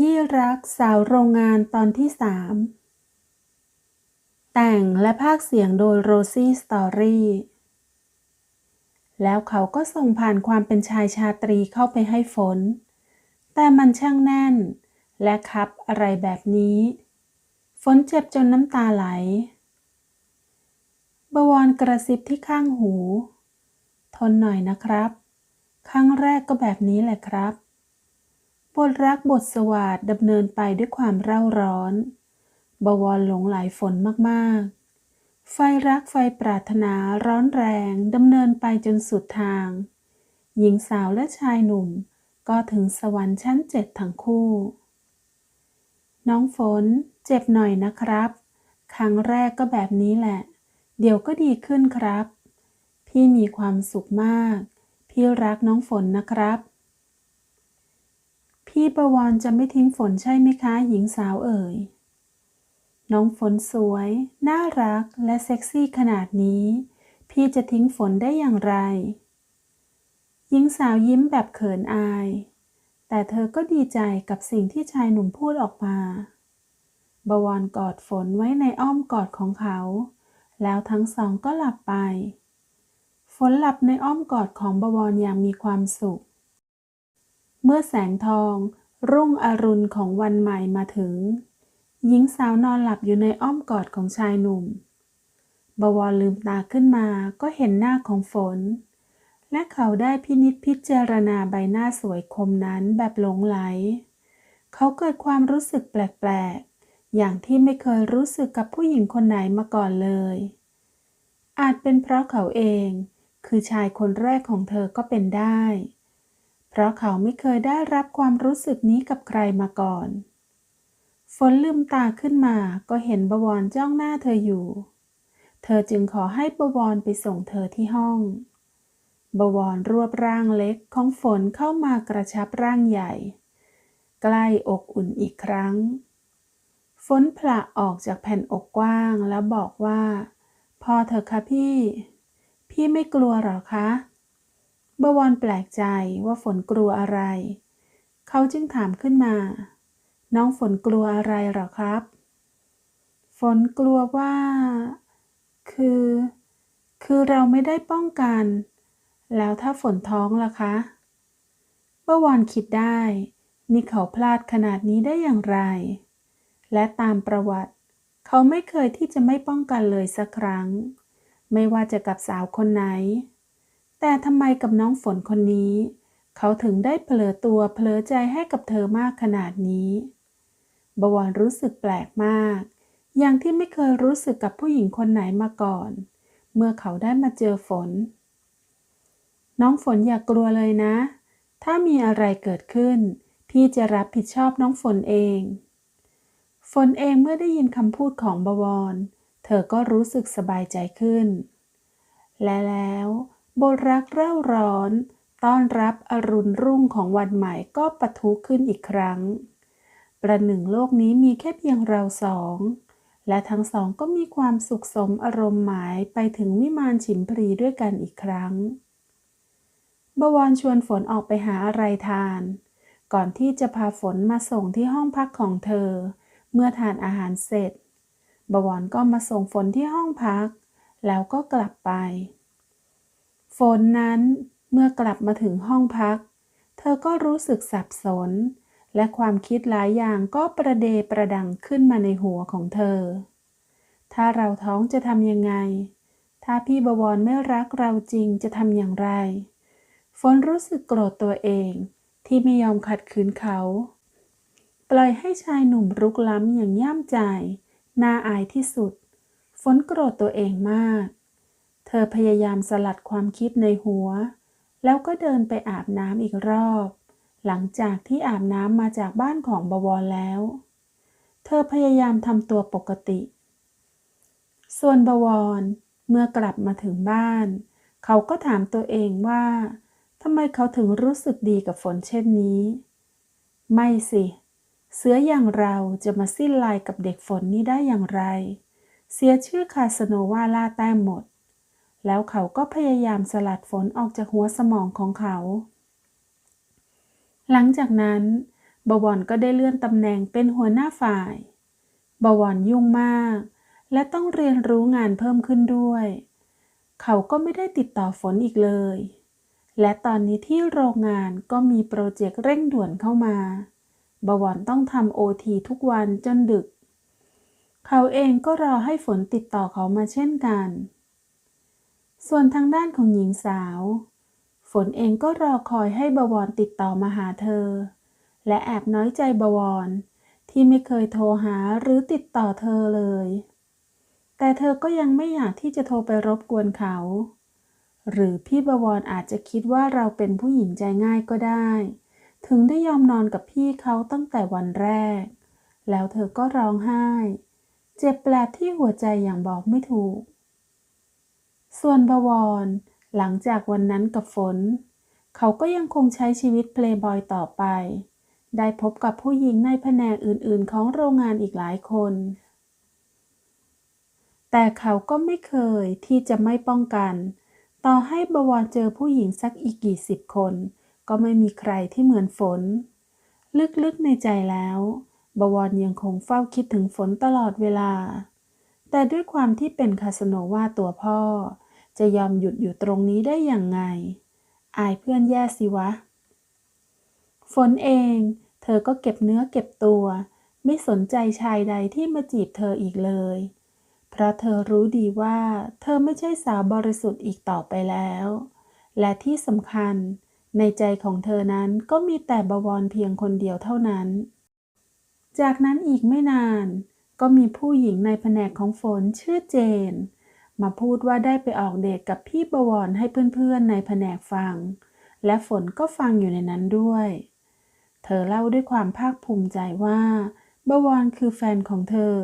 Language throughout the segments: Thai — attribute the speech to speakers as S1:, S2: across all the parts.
S1: ยี้รักสาวโรงงานตอนที่สามแต่งและภาคเสียงโดยโรซี่สตอรี่แล้วเขาก็ส่งผ่านความเป็นชายชาตรีเข้าไปให้ฝน แต่มันช่างแน่น และคับอะไรแบบนี้ ฝนเจ็บจนน้ำตาไหล บวรกระซิบที่ข้างหู ทนหน่อยนะครับ ครั้งแรกก็แบบนี้แหละครับ บทรักบทสวาดดำเนินไปด้วยความเร่าร้อน บวรหลงไหลฝนมากๆ ไฟรักไฟปรารถนาร้อนแรงดำเนินไปจนสุดทาง หญิงสาวและชายหนุ่ม ก็ถึงสวรรค์ชั้นเจ็ดทั้งคู่ น้องฝนเจ็บหน่อยนะครับ ครั้งแรกก็แบบนี้แหละ เดี๋ยวก็ดีขึ้นครับ พี่มีความสุขมาก พี่รักน้องฝนนะครับ พี่ประวรจะไม่ทิ้งฝนใช่ไหมคะ หญิงสาวเอ่ย น้องฝนสวย น่ารักและเซ็กซี่ขนาดนี้ พี่จะทิ้งฝนได้อย่างไร หญิงสาวยิ้มแบบเขินอาย แต่เธอก็ดีใจกับสิ่งที่ชายหนุ่มพูดออกมา บวรกอดฝนไว้ในอ้อมกอดของเขา แล้วทั้งสองก็หลับไป ฝนหลับในอ้อมกอดของบวรอย่างมีความสุข เมื่อแสงทอง รุ่งอรุณของวันใหม่มาถึง หญิงสาวนอนหลับอยู่ในอ้อมกอดของชายหนุ่ม บวรลืมตาขึ้นมาก็เห็นหน้าของฝน และเขาได้พินิจพิจารณาใบหน้าสวยคมนั้นแบบหลงไหล เขาเกิดความรู้สึกแปลกๆ อย่างที่ไม่เคยรู้สึกกับผู้หญิงคนไหนมาก่อนเลย อาจเป็นเพราะเขาเอง คือชายคนแรกของเธอก็เป็นได้ เพราะเขาไม่เคยได้รับความรู้สึกนี้กับใครมาก่อน ฝนลืมตาขึ้นมาก็เห็นบวรจ้องหน้าเธออยู่ เธอจึงขอให้บวรไปส่งเธอที่ห้อง บวรรวบร่างเล็กของฝนเข้ามากระชับร่างใหญ่ ใกล้อกอุ่นอีกครั้ง ฝนผละออกจากแผ่นอกกว้างแล้วบอกว่า พอเถอะค่ะพี่ พี่ไม่กลัวหรอคะ บวรแปลกใจว่าฝนกลัวอะไร เขาจึงถามขึ้นมา น้องฝนกลัวอะไรหรอครับ ฝนกลัวว่า คือ คือเราไม่ได้ป้องกัน แล้วถ้าฝนท้องล่ะคะบวรคิดได้ นี่เขาพลาดขนาดนี้ได้อย่างไร และตามประวัติ เขาไม่เคยที่จะไม่ป้องกันเลยสักครั้ง ไม่ว่าจะกับสาวคนไหน แต่ทำไมกับน้องฝนคนนี้ เขาถึงได้เผลอตัวเผลอใจให้กับเธอมากขนาดนี้บวรรู้สึกแปลกมาก อย่างที่ไม่เคยรู้สึกกับผู้หญิงคนไหนมาก่อน เมื่อเขาได้มาเจอฝน น้องฝนอย่ากกลัวเลยนะ ถ้ามีอะไรเกิดขึ้น พี่จะรับผิดชอบน้องฝนเอง ฝนเองเมื่อได้ยินคำพูดของบวร เธอก็รู้สึกสบายใจขึ้น และแล้ว บทรักเร่าร้อน ต้อนรับอรุณรุ่งของวันใหม่ก็ปะทุขึ้นอีกครั้ง ประหนึ่งโลกนี้มีแค่เพียงเราสอง และทั้งสองก็มีความสุขสมอารมณ์หมายไปถึงวิมานฉิมพรีด้วยกันอีกครั้งบวรชวนฝนออกไปหาอะไรทาน ก่อนที่จะพาฝนมาส่งที่ห้องพักของเธอ เมื่อทานอาหารเสร็จ บวรก็มาส่งฝนที่ห้องพัก แล้วก็กลับไป ฝนนั้นเมื่อกลับมาถึงห้องพัก เธอก็รู้สึกสับสน และความคิดหลายอย่างก็ประเดประดังขึ้นมาในหัวของเธอ ถ้าเราท้องจะทำยังไง ถ้าพี่บวรไม่รักเราจริงจะทำอย่างไร ฝนรู้สึกโกรธตัวเองที่ไม่ยอมขัดขืนเขา ปล่อยให้ชายหนุ่มรุกล้ำอย่างย่ำใจน่าอายที่สุด ฝนโกรธตัวเองมาก เธอพยายามสลัดความคิดในหัว แล้วก็เดินไปอาบน้ำอีกรอบ หลังจากที่อาบน้ำมาจากบ้านของบวรแล้ว เธอพยายามทำตัวปกติ ส่วนบวรเมื่อกลับมาถึงบ้าน เขาก็ถามตัวเองว่าทำไมเขาถึงรู้สึกดีกับฝนเช่นนี้ ไม่สิ เสืออย่างเราจะมาสิ้นลายกับเด็กฝนนี้ได้อย่างไร เสียชื่อคาสโนวาล่าแต้มหมด แล้วเขาก็พยายามสลัดฝนออกจากหัวสมองของเขา หลังจากนั้น บวรก็ได้เลื่อนตำแหน่งเป็นหัวหน้าฝ่าย บวรยุ่งมาก และต้องเรียนรู้งานเพิ่มขึ้นด้วย เขาก็ไม่ได้ติดต่อฝนอีกเลย และตอนนี้ที่โรงงานก็มีโปรเจกต์เร่งด่วนเข้ามา บวรต้องทำโอทีทุกวันจนดึก เขาเองก็รอให้ฝนติดต่อเขามาเช่นกัน ส่วนทางด้านของหญิงสาว ฝนเองก็รอคอยให้บวรติดต่อมาหาเธอ และแอบน้อยใจบวร ที่ไม่เคยโทรหาหรือติดต่อเธอเลย แต่เธอก็ยังไม่อยากที่จะโทรไปรบกวนเขา หรือพี่บวรอาจจะคิดว่าเราเป็นผู้หญิงใจง่ายก็ได้ ถึงได้ยอมนอนกับพี่เขาตั้งแต่วันแรก แล้วเธอก็ร้องไห้ เจ็บแปลบที่หัวใจอย่างบอกไม่ถูก ส่วนบวร หลังจากวันนั้นกับฝน เขาก็ยังคงใช้ชีวิตเพลย์บอยต่อไป ได้พบกับผู้หญิงในแผนกอื่นๆ ของโรงงานอีกหลายคน แต่เขาก็ไม่เคยที่จะไม่ป้องกัน ต่อให้บวรเจอผู้หญิงสักอีกกี่สิบคน ก็ไม่มีใครที่เหมือนฝน ลึกๆในใจแล้ว บวรยังคงเฝ้าคิดถึงฝนตลอดเวลาแต่ด้วยความที่เป็นคาสโนวาตัวพ่อ จะยอมหยุดอยู่ตรงนี้ได้อย่างไง อายเพื่อนแย่สิวะ ฝนเอง เธอก็เก็บเนื้อเก็บตัว ไม่สนใจชายใดที่มาจีบเธออีกเลย เพราะเธอรู้ดีว่า เธอไม่ใช่สาวบริสุทธิ์อีกต่อไปแล้ว และที่สำคัญ ในใจของเธอนั้นก็มีแต่บวรเพียงคนเดียวเท่านั้น จากนั้นอีกไม่นาน ก็มีผู้หญิงในแผนกของฝนชื่อเจน มาพูดว่าได้ไปออกเดทกับพี่บวรให้เพื่อนๆในแผนกฟัง และฝนก็ฟังอยู่ในนั้นด้วย เธอเล่าด้วยความภาคภูมิใจว่าบวรคือแฟนของเธอ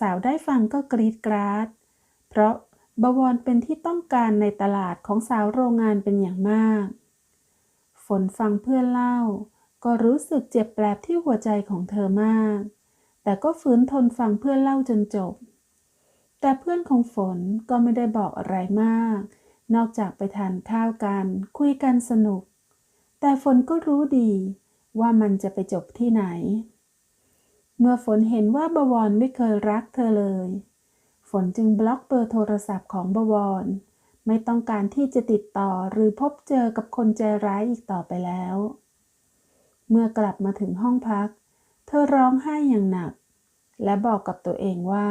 S1: สาวๆ ได้ฟังก็กรีดกราด เพราะบวรเป็นที่ต้องการในตลาดของสาวโรงงานเป็นอย่างมาก ฝนฟังเพื่อนเล่า ก็รู้สึกเจ็บแปลบที่หัวใจของเธอมาก แต่ก็ฝืนทนฟังเพื่อนเล่าจนจบ แต่เพื่อนของฝนก็ไม่ได้บอกอะไรมาก นอกจากไปทานข้าวกัน คุยกันสนุก แต่ฝนก็รู้ดีว่ามันจะไปจบที่ไหน เมื่อฝนเห็นว่าบวรไม่เคยรักเธอเลย ฝนจึงบล็อกเบอร์โทรศัพท์ของบวร ไม่ต้องการที่จะติดต่อหรือพบเจอกับคนใจร้ายอีกต่อไปแล้ว เมื่อกลับมาถึงห้องพัก เธอร้องไห้อย่างหนัก และบอกกับตัวเองว่า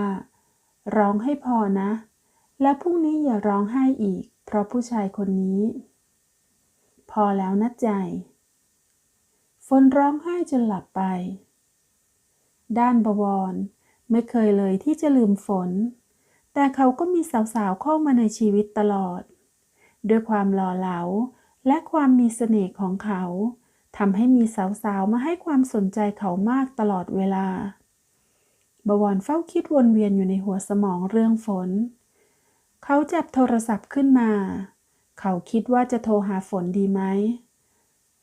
S1: ร้องให้พอนะ และพรุ่งนี้อย่าร้องไห้อีก เพราะผู้ชายคนนี้ พอแล้วนะใจ ฝนร้องไห้จนหลับไป ด้านบวรไม่เคยเลยที่จะลืมฝน แต่เขาก็มีสาวๆเข้ามาในชีวิตตลอด ด้วยความหล่อเหลาและความมีเสน่ห์ของเขาทำให้มีสาวๆมาให้ความสนใจเขามากตลอดเวลา บวรเฝ้าคิดวนเวียนอยู่ในหัวสมองเรื่องฝน เขาจับโทรศัพท์ขึ้นมา เขาคิดว่าจะโทรหาฝนดีไหม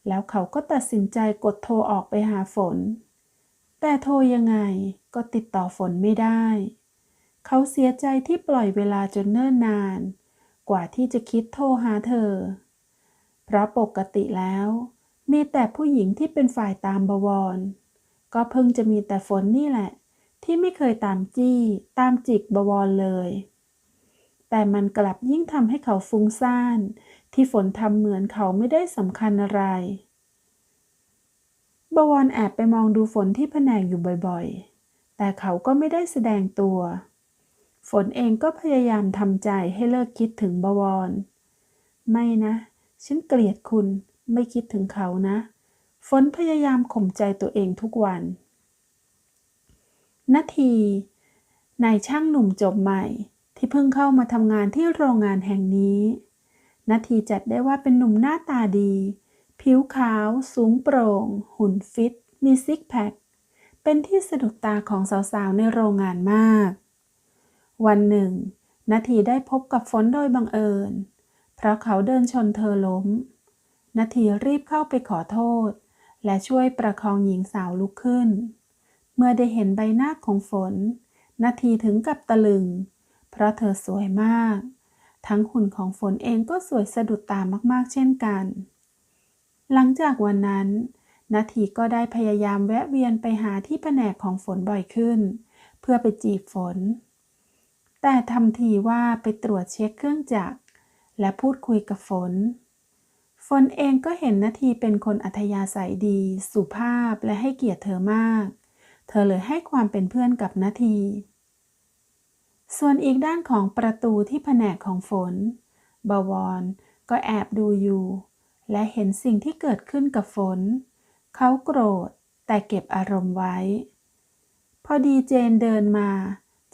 S1: แล้วเขาก็ตัดสินใจกดโทรออกไปหาฝน แต่โทรยังไงก็ติดต่อฝนไม่ได้ เขาเสียใจที่ปล่อยเวลาจนเนิ่นนาน กว่าที่จะคิดโทรหาเธอ เพราะปกติแล้ว มีแต่ผู้หญิงที่เป็นฝ่ายตามบวร ก็เพิ่งจะมีแต่ฝนนี่แหละ ที่ไม่เคยตามจี้ ตามจิกบวรเลย แต่มันกลับยิ่งทำให้เขาฟุ้งซ่าน ที่ฝนทำเหมือนเขาไม่ได้สำคัญอะไร บวรแอบไปมองดูฝนที่แผนงอยู่บ่อยๆ แต่เขาก็ไม่ได้แสดงตัว ฝนเองก็พยายามทำใจให้เลิกคิดถึงบวร ไม่นะ ฉันเกลียดคุณ ไม่คิดถึงเขานะ ฝนพยายามข่มใจตัวเองทุกวัน นาทีนายช่างหนุ่มจบใหม่ ที่เพิ่งเข้ามาทำงานที่โรงงานแห่งนี้นาทีจัดได้ว่าเป็นหนุ่มหน้าตาดี ผิวขาว สูงโปร่ง หุ่นฟิต มีซิกแพค เป็นที่สะดุดตาของสาวๆ ในโรงงานมาก วันหนึ่งนาทีได้พบกับฝนโดยบังเอิญ เพราะเขาเดินชนเธอล้มนาทีรีบเข้าไปขอโทษ และช่วยประคองหญิงสาวลุกขึ้น เมื่อได้เห็นใบหน้าของฝน นาทีถึงกับตะลึง เพราะเธอสวยมาก ทั้งหุ่นของฝนเองก็สวยสะดุดตามากๆ เช่นกัน หลังจากวันนั้น นาทีก็ได้พยายามแวะเวียนไปหาที่แผนกของฝนบ่อยขึ้น เพื่อไปจีบฝน แต่ทำทีว่าไปตรวจเช็คเครื่องจักร และพูดคุยกับฝนฝนเองก็เห็นนาทีเป็นคนอัธยาศัยดี สุภาพและให้เกียรติเธอมาก เธอเลยให้ความเป็นเพื่อนกับนาที ส่วนอีกด้านของประตูที่แผนกของฝน บวรก็แอบดูอยู่ และเห็นสิ่งที่เกิดขึ้นกับฝน เขาโกรธแต่เก็บอารมณ์ไว้ พอดีเจนเดินมา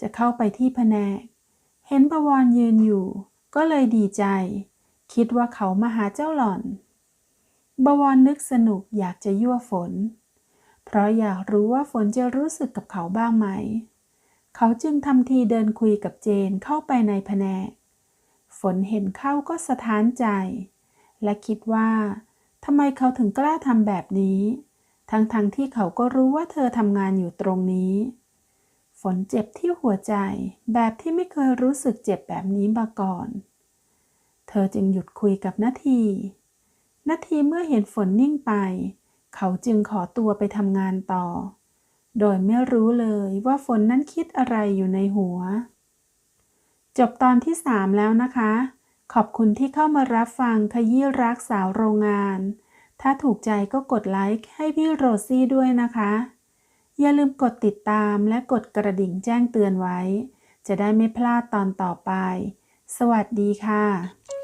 S1: จะเข้าไปที่แผนก เห็นบวรยืนอยู่ ก็เลยดีใจ คิดว่าเขามาหาเจ้าหล่อน บวรนึกสนุกอยากจะยั่วฝน เพราะอยากรู้ว่าฝนจะรู้สึกกับเขาบ้างไหม เขาจึงทำทีเดินคุยกับเจนเข้าไปในแผนก ฝนเห็นเข้าก็สะท้านใจ และคิดว่าทำไมเขาถึงกล้าทำแบบนี้ ทั้งๆทที่เขาก็รู้ว่าเธอทำงานอยู่ตรงนี้ ฝนเจ็บที่หัวใจ แบบที่ไม่เคยรู้สึกเจ็บแบบนี้มาก่อน เธอจึงหยุดคุยกับนาที นาทีเมื่อเห็นฝนนิ่งไป เขาจึงขอตัวไปทำงานต่อ โดยไม่รู้เลยว่าฝนนั้นคิดอะไรอยู่ในหัว จบตอนที่ 3 แล้วนะคะ ขอบคุณที่เข้ามารับฟังขยี้รักสาวโรงงาน ถ้าถูกใจก็กดไลค์ให้พี่โรซี่ด้วยนะคะ อย่าลืมกดติดตามและกดกระดิ่งแจ้งเตือนไว้ จะได้ไม่พลาดตอนต่อไป สวัสดีค่ะ